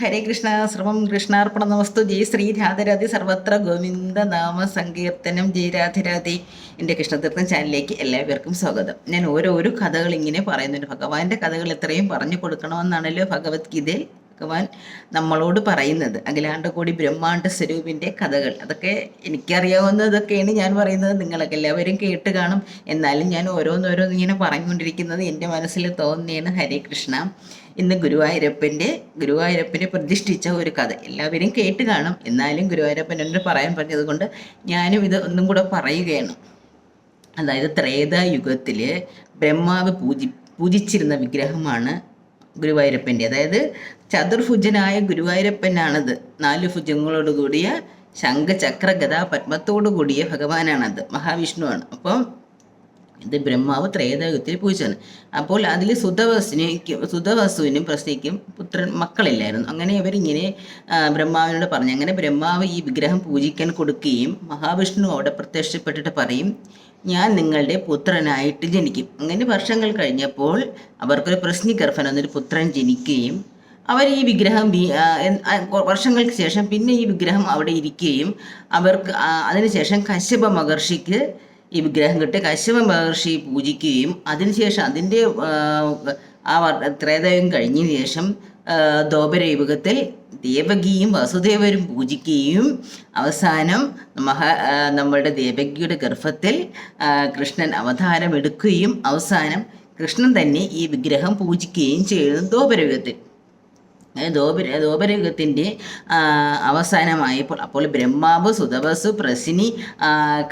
ഹരേ കൃഷ്ണ സർവം കൃഷ്ണാർപ്പണ നമസ്തു ജയ് ശ്രീ രാധരാധി. സർവത്ര ഗോവിന്ദ നാമ സങ്കീർത്തനം. ജയ് രാധരാധി എന്റെ കൃഷ്ണതീർത്ഥം ചാനലിലേക്ക് എല്ലാവർക്കും സ്വാഗതം. ഞാൻ ഓരോരോ കഥകൾ ഇങ്ങനെ പറയുന്നുണ്ട്. ഭഗവാന്റെ കഥകൾ എത്രയും പറഞ്ഞു കൊടുക്കണമെന്നാണല്ലോ ഭഗവത്ഗീതയിൽ ഭഗവാൻ നമ്മളോട് പറയുന്നത്. അഖിലാണ്ട കൂടി ബ്രഹ്മാണ്ട സ്വരൂപിന്റെ കഥകൾ. അതൊക്കെ എനിക്കറിയാവുന്നതൊക്കെയാണ് ഞാൻ പറയുന്നത്. നിങ്ങളൊക്കെ എല്ലാവരും കേട്ട് കാണും. എന്നാലും ഞാൻ ഓരോന്നോരോന്ന് ഇങ്ങനെ പറഞ്ഞുകൊണ്ടിരിക്കുന്നത് എന്റെ മനസ്സിൽ തോന്നിയാണ് ഹരേ കൃഷ്ണ. ഇന്ന് ഗുരുവായൂരപ്പന്റെ ഗുരുവായൂരപ്പനെ പ്രതിഷ്ഠിച്ച ഒരു കഥ. എല്ലാവരും കേട്ട് കാണും. എന്നാലും ഗുരുവായൂരപ്പൻ എന്നോട് പറയാൻ പറഞ്ഞത് കൊണ്ട് ഞാനും ഇത് ഒന്നും കൂടെ പറയുകയാണ്. അതായത് ത്രേതായുഗത്തിൽ ബ്രഹ്മാവ് പൂജി പൂജിച്ചിരുന്ന വിഗ്രഹമാണ് ഗുരുവായൂരപ്പന്റെ അതായത് ചതുർഭുജനായ ഗുരുവായൂരപ്പനാണത്. നാല് ഭുജങ്ങളോട് കൂടിയ ശംഖചക്ര ചക്ര ഗദാ പത്മത്തോടു കൂടിയ ഭഗവാനാണത് മഹാവിഷ്ണുവാണ്. അപ്പം ഇത് ബ്രഹ്മാവ് ത്രേതായുഗത്തിൽ പൂജയാണ് അപ്പോൾ അതിൽ സുതവസുനിക്കും സുധവസുവിനും പ്രസ്തിക്കും പുത്രൻ മക്കളില്ലായിരുന്നു. അങ്ങനെ ഇവരിങ്ങനെ ബ്രഹ്മാവിനോട് പറഞ്ഞു. അങ്ങനെ ബ്രഹ്മാവ് ഈ വിഗ്രഹം പൂജിക്കാൻ കൊടുക്കുകയും മഹാവിഷ്ണു അവിടെ പ്രത്യക്ഷപ്പെട്ടിട്ട് പറയും ഞാൻ നിങ്ങളുടെ പുത്രനായിട്ട് ജനിക്കും. അങ്ങനെ വർഷങ്ങൾ കഴിഞ്ഞപ്പോൾ അവർക്കൊരു പ്രശ്നി ഗർഭൻ എന്നൊരു പുത്രൻ ജനിക്കുകയും അവർ ഈ വിഗ്രഹം വർഷങ്ങൾക്ക് ശേഷം പിന്നെ ഈ വിഗ്രഹം അവിടെ ഇരിക്കുകയും അവർക്ക് അതിനുശേഷം കശ്യപ മഹർഷിക്ക് ഈ വിഗ്രഹം കിട്ടി കശ്യപ മഹർഷി പൂജിക്കുകയും അതിനുശേഷം അതിന്റെ ആ, ത്രേതായുഗം കഴിഞ്ഞതിന് ശേഷം ദോപര യുഗത്തിൽ ദേവകിയും വസുദേവരും പൂജിക്കുകയും അവസാനം മഹ നമ്മളുടെ ദേവകിയുടെ ഗർഭത്തിൽ കൃഷ്ണൻ അവതാരം എടുക്കുകയും അവസാനം കൃഷ്ണൻ തന്നെ ഈ വിഗ്രഹം പൂജിക്കുകയും ചെയ്യുന്നു ദ്വാപരയുഗത്തിൽ. ദ്വാപര ദ്വാപരയുഗത്തിന്റെ അവസാനമായപ്പോൾ അപ്പോൾ ബ്രഹ്മാവ് സുധവസു പ്രസിനി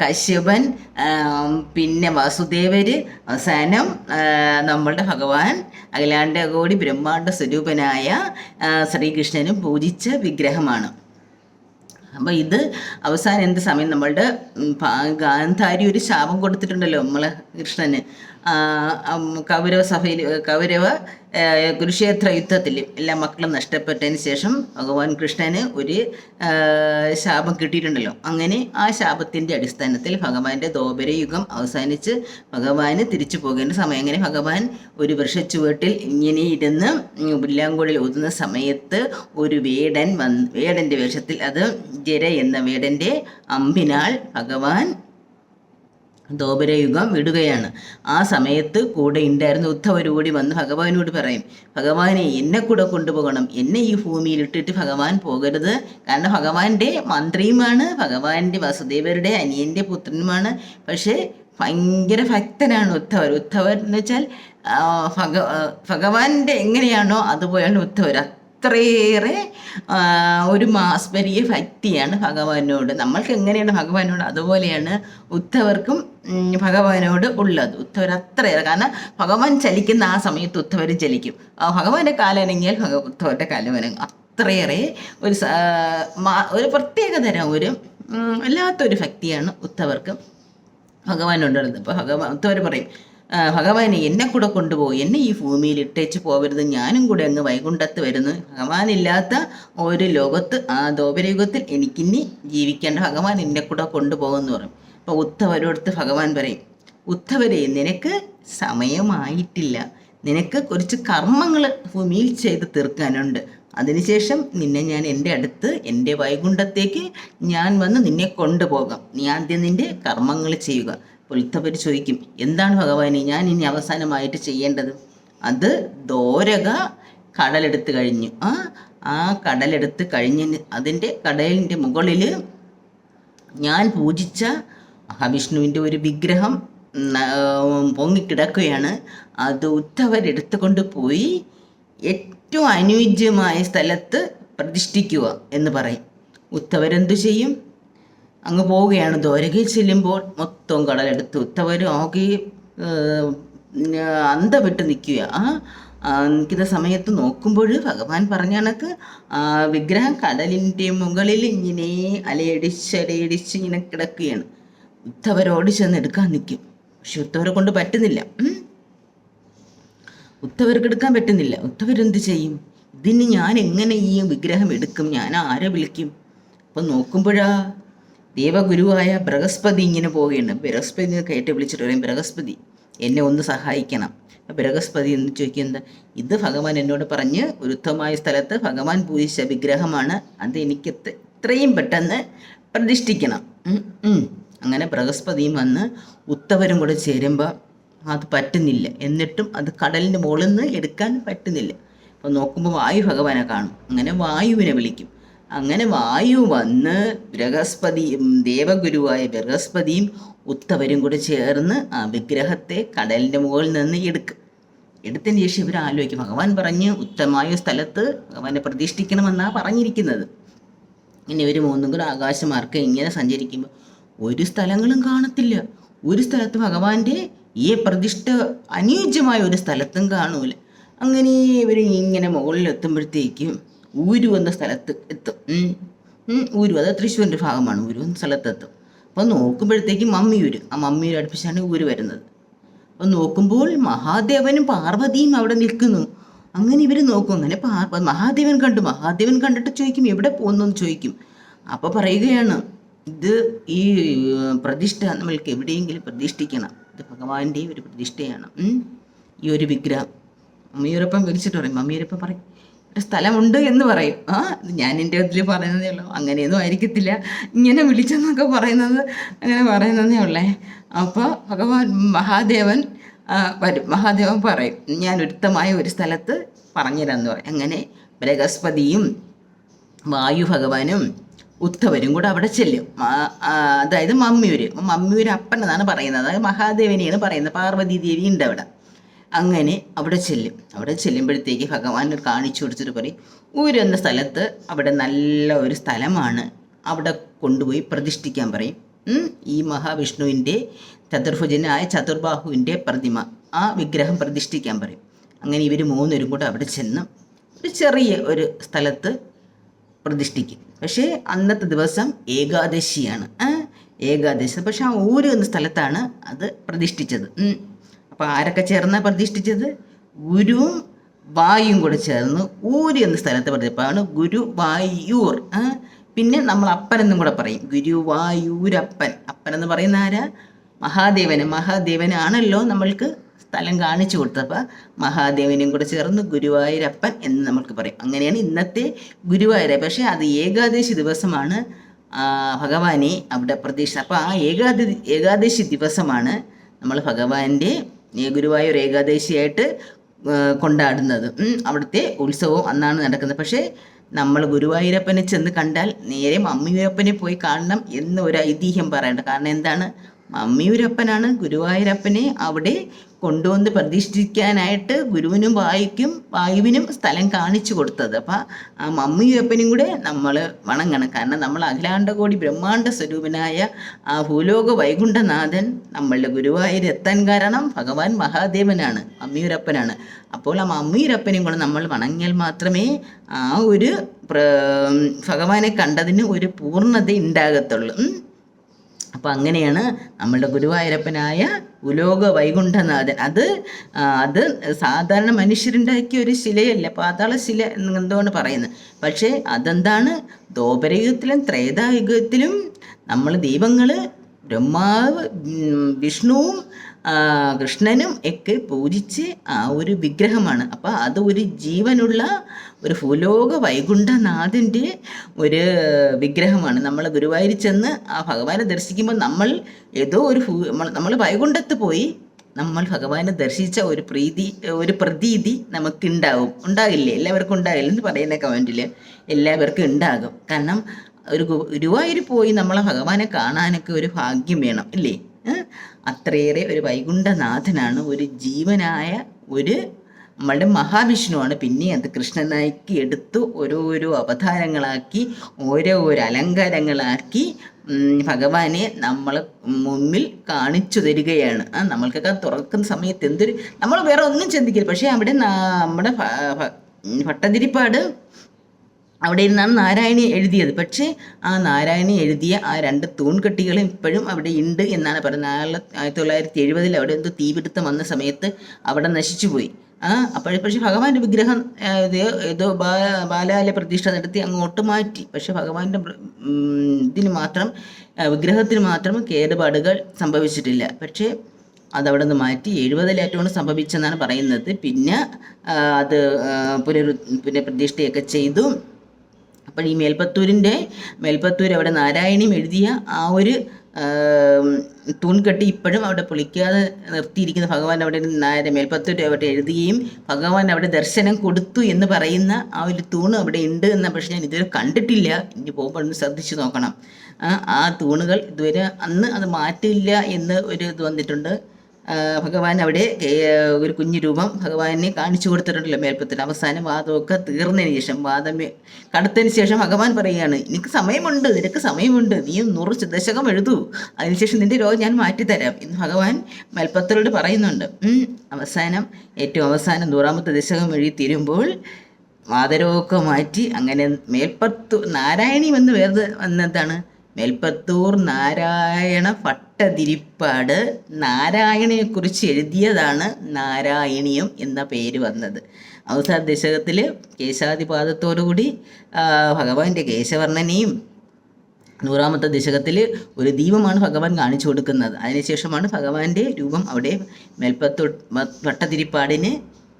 കശ്യപൻ പിന്നെ വാസുദേവർ അവസാനം നമ്മളുടെ ഭഗവാൻ അഖിലാണ്ട കോടി ബ്രഹ്മാണ്ട സ്വരൂപനായ ശ്രീകൃഷ്ണനും പൂജിച്ച വിഗ്രഹമാണ്. അപ്പോൾ ഇത് അവസാനം എന്ത് സമയം നമ്മളുടെ ഗാന്ധാരി ഒരു ശാപം കൊടുത്തിട്ടുണ്ടല്ലോ നമ്മൾ കൃഷ്ണന്. കൗരവ സഭയിൽ കൗരവ കുരുക്ഷേത്ര യുദ്ധത്തിൽ എല്ലാ മക്കളും നഷ്ടപ്പെട്ടതിന് ശേഷം ഭഗവാൻ കൃഷ്ണന് ഒരു ശാപം കിട്ടിയിട്ടുണ്ടല്ലോ. അങ്ങനെ ആ ശാപത്തിന്റെ അടിസ്ഥാനത്തിൽ ഭഗവാന്റെ യുഗം അവസാനിച്ച് ഭഗവാന് തിരിച്ചു പോകേണ്ട സമയം. അങ്ങനെ ഭഗവാൻ ഒരു വൃക്ഷച്ചുവട്ടിൽ ഇങ്ങനെ ഇരുന്ന് പുല്ലാങ്കുഴൽ ഊതുന്ന സമയത്ത് ഒരു വേടൻ വന്ന് വേടന്റെ വേഷത്തിൽ അത് ജര എന്ന വേടന്റെ അമ്പിനാൽ ഭഗവാൻ ദ്വാപരയുഗം വിടുകയാണ്. ആ സമയത്ത് കൂടെ ഉണ്ടായിരുന്ന ഉദ്ധവരോടി വന്ന് ഭഗവാനോട് പറയും ഭഗവാനെ എന്നെ കൂടെ കൊണ്ടുപോകണം. എന്നെ ഈ ഭൂമിയിൽ ഇട്ടിട്ട് ഭഗവാൻ പോകരുത്. കാരണം ഭഗവാന്റെ മന്ത്രിയുമാണ് ഭഗവാന്റെ വസുദേവരുടെ അനിയന്റെ പുത്രനുമാണ്. പക്ഷേ ഭയങ്കര ഭക്തനാണ് ഉദ്ധവർ. ഉദ്ധവർ എന്ന് വെച്ചാൽ ഭഗ ഭഗവാന്റെ എങ്ങനെയാണോ അതുപോലെയാണ് ഉദ്ധവർ. അത്രയേറെ ഒരു മാസ്മരിയ ഭക്തിയാണ് ഭഗവാനോട്. നമ്മൾക്ക് എങ്ങനെയാണ് ഭഗവാനോട് അതുപോലെയാണ് ഉദ്ധവർക്കും ഭഗവാനോട് ഉള്ളത്. ഉദ്ധവർ അത്രയേറെ. കാരണം ഭഗവാൻ ചലിക്കുന്ന ആ സമയത്ത് ഉദ്ധവർ ചലിക്കും. ഭഗവാന്റെ കാലനങ്ങിയാൽ ഭഗ ഉദ്ധവരുടെ കാലമനങ്ങും അത്രയേറെ ഒരു ഒരു പ്രത്യേക തരം ഒരു വല്ലാത്തൊരു ഭക്തിയാണ് ഉദ്ധവർക്ക് ഭഗവാനുണ്ടായിരുന്നത് അപ്പോൾ ഭഗവാൻ ഉദ്ധവർ പറയും "ആ, ഭഗവാനെ എന്നെ കൂടെ കൊണ്ടുപോകും. എന്നെ ഈ ഭൂമിയിൽ ഇട്ടേച്ച് പോകരുത്. ഞാനും കൂടെ അങ്ങ് വൈകുണ്ഠത്ത് വരുന്നു. ഭഗവാനില്ലാത്ത ഒരു ലോകത്ത് ആ ദോപരയുഗത്തിൽ എനിക്കിനി ജീവിക്കേണ്ട ഭഗവാൻ എന്നെ കൂടെ കൊണ്ടുപോകുമെന്ന് പറയും. അപ്പോൾ ഉദ്ധവരോടുത്ത് ഭഗവാൻ പറയും ഉദ്ധവരെ നിനക്ക് സമയമായിട്ടില്ല. നിനക്ക് കുറച്ച് കർമ്മങ്ങൾ ഭൂമിയിൽ ചെയ്ത് തീർക്കാനുണ്ട്. അതിനുശേഷം നിന്നെ ഞാൻ എന്റെ അടുത്ത് എന്റെ വൈകുണ്ഠത്തേക്ക് ഞാൻ വന്ന് നിന്നെ കൊണ്ടുപോകാം. നീ ആദ്യം നിന്റെ കർമ്മങ്ങൾ ചെയ്യുക. ഉത്തവർ ചോദിക്കും എന്താണ് ഭഗവാനെ ഞാൻ ഇനി അവസാനമായിട്ട് ചെയ്യേണ്ടത്? അത് ദോരക കടലെടുത്ത് കഴിഞ്ഞു. ആ ആ കടലെടുത്ത് കഴിഞ്ഞ് അതിന്റെ കടലിന്റെ മുകളിൽ ഞാൻ പൂജിച്ച മഹാവിഷ്ണുവിന്റെ ഒരു വിഗ്രഹം പൊങ്ങിക്കിടക്കുകയാണ്. അത് ഉദ്ധവരെടുത്തുകൊണ്ട് പോയി ഏറ്റവും അനുയോജ്യമായ സ്ഥലത്ത് പ്രതിഷ്ഠിക്കുക എന്ന് പറയും. ഉദ്ധവരെന്തു ചെയ്യും? അങ്ങ് പോവുകയാണ്. ദ്വാരകയിൽ ചെല്ലുമ്പോൾ മൊത്തം കടലെടുത്ത് ഉത്തവർ ആകെ അന്ത വിട്ട് നിൽക്കുക. ആ നിൽക്കുന്ന സമയത്ത് നോക്കുമ്പോൾ ഭഗവാൻ പറഞ്ഞ കണക്ക് വിഗ്രഹം കടലിന്റെ മുകളിൽ ഇങ്ങനെ അലയടിച്ച് അലയടിച്ച് ഇങ്ങനെ കിടക്കുകയാണ്. ഉത്തവരോട് ചെന്ന് എടുക്കാൻ നിൽക്കും. പക്ഷെ ഉത്തവരെ കൊണ്ട് പറ്റുന്നില്ല. ഉത്തവർക്ക് എടുക്കാൻ പറ്റുന്നില്ല. ഉത്തവരെന്ത് ചെയ്യും? ഇതിന് ഞാൻ എങ്ങനെ ഈ വിഗ്രഹം എടുക്കും? ഞാൻ ആരെ വിളിക്കും? അപ്പം നോക്കുമ്പോഴാ ദേവഗുരുവായ ബൃഹസ്പതി ഇങ്ങനെ പോവുകയാണ്. ബൃഹസ്പതി കയറ്റി വിളിച്ചിട്ട് പറയും ബൃഹസ്പതി എന്നെ ഒന്ന് സഹായിക്കണം. ബൃഹസ്പതി എന്ന് ചോദിക്കുന്നത് ഇത് ഭഗവാൻ എന്നോട് പറഞ്ഞ് ഉരുദ്ധമായ സ്ഥലത്ത് ഭഗവാൻ പൂജിച്ച വിഗ്രഹമാണ്. അത് എനിക്ക് എത്രയും പെട്ടെന്ന് പ്രതിഷ്ഠിക്കണം. അങ്ങനെ ബൃഹസ്പതിയും വന്ന് ഉത്തവരും കൂടെ ചേരുമ്പോൾ അത് പറ്റുന്നില്ല. എന്നിട്ടും അത് കടലിന്റെ മുകളിൽ നിന്ന് എടുക്കാൻ പറ്റുന്നില്ല. അപ്പോൾ നോക്കുമ്പോൾ വായു ഭഗവാനെ കാണും. അങ്ങനെ വായുവിനെ വിളിക്കും. അങ്ങനെ വായു വന്ന് ബൃഹസ്പതിയും ദേവഗുരുവായ ബൃഹസ്പതിയും ഉത്തവരും കൂടെ ചേർന്ന് ആ വിഗ്രഹത്തെ കടലിന്റെ മുകളിൽ നിന്ന് എടുക്കും. എടുത്തതിന് ശേഷം ഇവർ ആലോചിക്കും ഭഗവാൻ പറഞ്ഞ് ഉത്തമമായ സ്ഥലത്ത് ഭഗവാനെ പ്രതിഷ്ഠിക്കണമെന്നാണ് പറഞ്ഞിരിക്കുന്നത്. ഇനി ഇവർ മൂന്നും കൂടെ ആകാശമാർക്ക് ഇങ്ങനെ സഞ്ചരിക്കുമ്പോൾ ഒരു സ്ഥലങ്ങളും കാണത്തില്ല. ഒരു സ്ഥലത്ത് ഭഗവാന്റെ ഈ പ്രതിഷ്ഠ അനുയോജ്യമായ ഒരു സ്ഥലത്തും കാണൂല. അങ്ങനെ ഇവർ ഇങ്ങനെ മുകളിൽ എത്തുമ്പോഴത്തേക്കും ഊരു എന്ന സ്ഥലത്ത് എത്തും. ഊരു അത് തൃശ്ശൂരിന്റെ ഭാഗമാണ്. ഊരു എന്ന സ്ഥലത്തെത്തും അപ്പോൾ നോക്കുമ്പോഴത്തേക്കും ഊര് ആ മമ്മിയൂര് അടുപ്പിച്ചാണ് ഊര് വരുന്നത്. അപ്പോൾ നോക്കുമ്പോൾ മഹാദേവനും പാർവതിയും അവിടെ നിൽക്കുന്നു. അങ്ങനെ ഇവർ നോക്കും. അങ്ങനെ പാർവ മഹാദേവൻ കണ്ടു. മഹാദേവൻ കണ്ടിട്ട് ചോദിക്കും എവിടെ പോകുന്നു? എന്ന് ചോദിക്കും. അപ്പോൾ പറയുകയാണ് ഇത് ഈ പ്രതിഷ്ഠ നമ്മൾക്ക് എവിടെയെങ്കിലും പ്രതിഷ്ഠിക്കണം. ഇത് ഭഗവാന്റെ ഒരു പ്രതിഷ്ഠയാണ്. ഈ ഒരു വിഗ്രഹം. മമ്മിയൂരപ്പം വിളിച്ചിട്ട് പറയും. മമ്മിയൂരപ്പം പറയും സ്ഥലമുണ്ട് എന്ന് പറയും. ആ ഞാൻ എന്റെ ഇതിൽ പറയുന്നതേ ഉള്ളൂ. അങ്ങനെയൊന്നും ആയിരിക്കത്തില്ല. ഇങ്ങനെ വിളിച്ചെന്നൊക്കെ പറയുന്നത് അങ്ങനെ പറയുന്നതേ ഉള്ളേ. അപ്പോൾ ഭഗവാൻ മഹാദേവൻ വരും. മഹാദേവൻ പറയും ഞാൻ ഒരുത്തമായ ഒരു സ്ഥലത്ത് പറഞ്ഞുതരാമെന്ന് പറയും. അങ്ങനെ ബൃഹസ്പതിയും വായു ഭഗവാനും ഉത്തവരും കൂടെ അവിടെ ചെല്ലും. അതായത് മമ്മിയൂര്. മമ്മിയൂര് അപ്പൻ എന്നാണ് പറയുന്നത്. അതായത് മഹാദേവനെയാണ് പറയുന്നത്. പാർവതി ദേവി ഉണ്ട് അവിടെ. അങ്ങനെ അവിടെ ചെല്ലും. അവിടെ ചെല്ലുമ്പോഴത്തേക്ക് ഭഗവാൻ കാണിച്ചു കൊടുത്തിട്ട് പറയും ഊര് എന്ന സ്ഥലത്ത് അവിടെ നല്ല ഒരു സ്ഥലമാണ്. അവിടെ കൊണ്ടുപോയി പ്രതിഷ്ഠിക്കാൻ പറയും. ഈ മഹാവിഷ്ണുവിന്റെ ചതുർഭുജനായ ചതുർബാഹുവിന്റെ പ്രതിമ ആ വിഗ്രഹം പ്രതിഷ്ഠിക്കാൻ പറയും. അങ്ങനെ ഇവർ മൂന്നുപേരും കൂടെ അവിടെ ചെന്ന് ഒരു ചെറിയ ഒരു സ്ഥലത്ത് പ്രതിഷ്ഠിക്കും. പക്ഷേ അന്നത്തെ ദിവസം ഏകാദശിയാണ്. ഏകാദശി. പക്ഷെ ആ ഊര് എന്ന സ്ഥലത്താണ് അത് പ്രതിഷ്ഠിച്ചത്. അപ്പോൾ ആരൊക്കെ ചേർന്നാണ് പ്രതിഷ്ഠിച്ചത് ഗുരുവും വായും കൂടെ ചേർന്ന് ഊര് എന്ന സ്ഥലത്ത് പ്രതിപ്പാണ് ഗുരുവായൂർ പിന്നെ നമ്മൾ അപ്പനെന്നും കൂടെ പറയും. ഗുരുവായൂരപ്പൻ അപ്പൻ എന്ന് പറയുന്ന ആരാ? മഹാദേവന്. മഹാദേവനാണല്ലോ നമ്മൾക്ക് സ്ഥലം കാണിച്ചു കൊടുത്തപ്പോൾ മഹാദേവനും കൂടെ ചേർന്ന് ഗുരുവായൂരപ്പൻ എന്ന് നമ്മൾക്ക് പറയും. അങ്ങനെയാണ് ഇന്നത്തെ ഗുരുവായൂര പക്ഷേ അത് ഏകാദശി ദിവസമാണ് ഭഗവാനെ അവിടെ പ്രതീക്ഷ. അപ്പോൾ ആ ഏകാദ ഏകാദശി ദിവസമാണ് നമ്മൾ ഭഗവാന്റെ ഗുരുവായൂർ ഏകാദശിയായിട്ട് കൊണ്ടാടുന്നത്. അവിടുത്തെ ഉത്സവം അന്നാണ് നടക്കുന്നത്. പക്ഷേ നമ്മൾ ഗുരുവായൂരപ്പനെ ചെന്ന് കണ്ടാൽ നേരെ മമ്മിയൂരപ്പനെ പോയി കാണണം എന്ന് ഒരു ഐതിഹ്യം പറയേണ്ട. കാരണം എന്താണ്? മമ്മിയൂരപ്പനാണ് ഗുരുവായൂരപ്പനെ അവിടെ കൊണ്ടുവന്ന് പ്രതിഷ്ഠിക്കാനായിട്ട് ഗുരുവിനും വായിക്കും വായുവിനും സ്ഥലം കാണിച്ചു കൊടുത്തത്. അപ്പം ആ മമ്മിയൂരപ്പനും കൂടെ നമ്മൾ വണങ്ങണം. കാരണം നമ്മൾ അഖിലാണ്ടകോടി ബ്രഹ്മാണ്ട സ്വരൂപനായ ആ ഭൂലോക വൈകുണ്ഠനാഥൻ നമ്മളുടെ ഗുരുവായൂർ എത്താൻ കാരണം ഭഗവാൻ മഹാദേവനാണ് മമ്മിയൂരപ്പനാണ്. അപ്പോൾ ആ മമ്മിയൂരപ്പനെയും കൂടെ നമ്മൾ വണങ്ങിയാൽ മാത്രമേ ആ ഒരു ഭഗവാനെ കണ്ടതിന് ഒരു പൂർണത ഉണ്ടാകത്തുള്ളൂ. അപ്പോൾ അങ്ങനെയാണ് നമ്മളുടെ ഗുരുവായൂരപ്പനായ ഉലോക വൈകുണ്ഠനാഥൻ അത് അത് സാധാരണ മനുഷ്യരുണ്ടാക്കിയ ഒരു ശിലയല്ല പാതാള ശില എന്തുകൊണ്ട് പറയുന്നത്. പക്ഷേ അതെന്താണ്? ദ്വാപരയുഗത്തിലും ത്രേതായുഗത്തിലും നമ്മൾ ദീപങ്ങൾ ബ്രഹ്മാവ് വിഷ്ണുവും കൃഷ്ണനും ഒക്കെ പൂജിച്ച് ആ ഒരു വിഗ്രഹമാണ്. അപ്പോൾ അത് ഒരു ജീവനുള്ള ഒരു ഭൂലോക വൈകുണ്ഠനാഥന്റെ ഒരു വിഗ്രഹമാണ്. നമ്മൾ ഗുരുവായൂർ ചെന്ന് ആ ഭഗവാനെ ദർശിക്കുമ്പോൾ നമ്മൾ ഏതോ ഒരു നമ്മൾ വൈകുണ്ഠത്ത് പോയി നമ്മൾ ഭഗവാനെ ദർശിച്ച ഒരു പ്രീതി ഒരു പ്രതീതി നമുക്കുണ്ടാവും. ഉണ്ടാകില്ലേ? എല്ലാവർക്കും ഉണ്ടാകില്ല? എന്ന് പറയുന്ന കമന്റിൽ എല്ലാവർക്കും ഉണ്ടാകും. കാരണം ഒരു ഗുരുവായൂർ പോയി നമ്മളെ ഭഗവാനെ കാണാനൊക്കെ ഒരു ഭാഗ്യം വേണം ഇല്ലേ? അത്രയേറെ ഒരു വൈകുണ്ഠനാഥനാണ് ഒരു ജീവനായ ഒരു നമ്മളുടെ മഹാവിഷ്ണുവാണ്. പിന്നെ അത് കൃഷ്ണനാക്കി എടുത്തു ഓരോരോ അവതാരങ്ങളാക്കി ഓരോ ഓരോ അലങ്കാരങ്ങളാക്കി ഭഗവാനെ നമ്മൾ മുന്നിൽ കാണിച്ചു തരികയാണ്. നമ്മൾക്കൊക്കെ തുറക്കുന്ന സമയത്ത് എന്തൊരു നമ്മൾ വേറെ ഒന്നും ചിന്തിക്കില്ല. പക്ഷേ അവിടെ നമ്മുടെ ഭട്ടതിരിപ്പാട് അവിടെ ഇരുന്നാണ് നാരായണി എഴുതിയത്. പക്ഷേ ആ നാരായണി എഴുതിയ ആ രണ്ട് തൂൺകെട്ടികളും ഇപ്പോഴും അവിടെ ഉണ്ട് എന്നാണ് പറയുന്നത് ആയിരത്തി തൊള്ളായിരത്തി എഴുപതിൽ അവിടെ എന്തോ തീപിടുത്തം വന്ന സമയത്ത് അവിടെ നശിച്ചുപോയി ആ അപ്പോൾ പക്ഷെ ഭഗവാന്റെ വിഗ്രഹം ഇത് ഏതോ ബാ ബാലാല പ്രതിഷ്ഠ നടത്തി അങ്ങോട്ട് മാറ്റി പക്ഷെ ഭഗവാന്റെ ഇതിന് മാത്രം വിഗ്രഹത്തിന് മാത്രം കേടുപാടുകൾ സംഭവിച്ചിട്ടില്ല. പക്ഷേ അതവിടെ നിന്ന് മാറ്റി എഴുപതിലേറ്റമാണ് സംഭവിച്ചെന്നാണ് പറയുന്നത്. പിന്നെ അത് പുനരു പുനഃപ്രതിഷ്ഠയൊക്കെ ചെയ്തു. അപ്പോൾ ഈ മേൽപ്പത്തൂരിന്റെ മേൽപ്പത്തൂർ അവിടെ നാരായണിയും എഴുതിയ ആ ഒരു തൂൺകെട്ടി ഇപ്പോഴും അവിടെ പൊളിക്കാതെ നിർത്തിയിരിക്കുന്ന ഭഗവാൻ അവിടെ നായരെ മേൽപ്പത്തൂർ അവിടെ എഴുതുകയും ഭഗവാൻ അവിടെ ദർശനം കൊടുത്തു എന്ന് പറയുന്ന ആ ഒരു തൂണ് അവിടെ ഉണ്ട് എന്ന പക്ഷെ ഞാൻ ഇതുവരെ കണ്ടിട്ടില്ല. ഇനി പോകുമ്പോൾ ഒന്ന് ശ്രദ്ധിച്ചു നോക്കണം. ആ, തൂണുകൾ ഇതുവരെ അന്ന് അത് മാറ്റില്ല എന്ന് ഒരു ഇത് വന്നിട്ടുണ്ട്. ഭഗവാൻ അവിടെ ഒരു കുഞ്ഞു രൂപം ഭഗവാനെ കാണിച്ചു കൊടുത്തിട്ടുണ്ടല്ലോ മേൽപ്പത്തിൽ. അവസാനം വാദമൊക്കെ തീർന്നതിന് ശേഷം വാദം കടുത്തതിന് ശേഷം ഭഗവാൻ പറയുകയാണ് എനിക്ക് സമയമുണ്ട് നിനക്ക് സമയമുണ്ട് നീ നൂറ് ദശകം എഴുതൂ. അതിനുശേഷം നിന്റെ രോഗം ഞാൻ മാറ്റിത്തരാം. എന്ന് ഭഗവാൻ മേൽപ്പത്തിലോട് പറയുന്നുണ്ട്. അവസാനം ഏറ്റവും അവസാനം നൂറാമത്തെ ദശകം എഴുതി തീരുമ്പോൾ വാതരോഗമൊക്കെ മാറ്റി അങ്ങനെ മേൽപ്പത്തു നാരായണി എന്ന് വേറെ വന്നതാണ്. മേൽപ്പത്തൂർ നാരായണ ഭട്ടതിരിപ്പാട് നാരായണയെക്കുറിച്ച് എഴുതിയതാണ് നാരായണീയം എന്ന പേര് വന്നത്. അവസാന ദശകത്തിൽ കേശാദിപാദത്തോടുകൂടി ആ, ഭഗവാന്റെ കേശവർണനെയും നൂറാമത്തെ ദശകത്തിൽ ഒരു ദീപമാണ് ഭഗവാൻ കാണിച്ചു കൊടുക്കുന്നത്. അതിനുശേഷമാണ് ഭഗവാന്റെ രൂപം അവിടെ മേൽപ്പത്തു വട്ടതിരിപ്പാടിനെ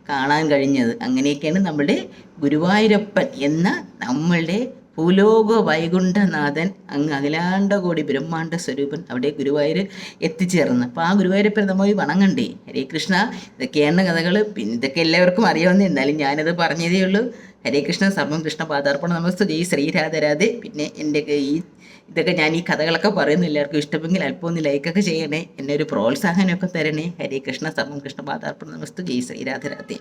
കാണാൻ കഴിഞ്ഞത്. അങ്ങനെയൊക്കെയാണ് നമ്മുടെ ഗുരുവായൂരപ്പൻ എന്ന നമ്മളുടെ ഭൂലോക വൈകുണ്ഠനാഥൻ അങ്ങ് അഖിലാണ്ട കോടി ബ്രഹ്മാണ്ട സ്വരൂപൻ അവിടെ ഗുരുവായൂർ എത്തിച്ചേർന്ന്. അപ്പോൾ ആ ഗുരുവായൂരപ്പൻ നമ്മൾ വണങ്ങണ്ടേ? ഹരേ കൃഷ്ണ ഇതൊക്കെയാണ് കഥകൾ പിന്നെ ഇതൊക്കെ എല്ലാവർക്കും അറിയാവുന്ന. എന്നാലും ഞാനത് പറഞ്ഞതേ ഉള്ളൂ. ഹരേ കൃഷ്ണ സർവം കൃഷ്ണ പാദാർപ്പണ നമസ്തു. ജയ് ശ്രീരാധരാധെ പിന്നെ എന്റെ ഈ ഇതൊക്കെ ഞാൻ ഈ കഥകളൊക്കെ പറയുന്നു എല്ലാവർക്കും ഇഷ്ടമെങ്കിൽ അല്പം ഒന്ന് ലൈക്കൊക്കെ ചെയ്യണേ. എന്നെ ഒരു പ്രോത്സാഹനമൊക്കെ തരണേ. ഹരേ കൃഷ്ണ സർവം കൃഷ്ണ പാദാർപ്പണ നമസ്തു. ജയ് ശ്രീരാധരാധെ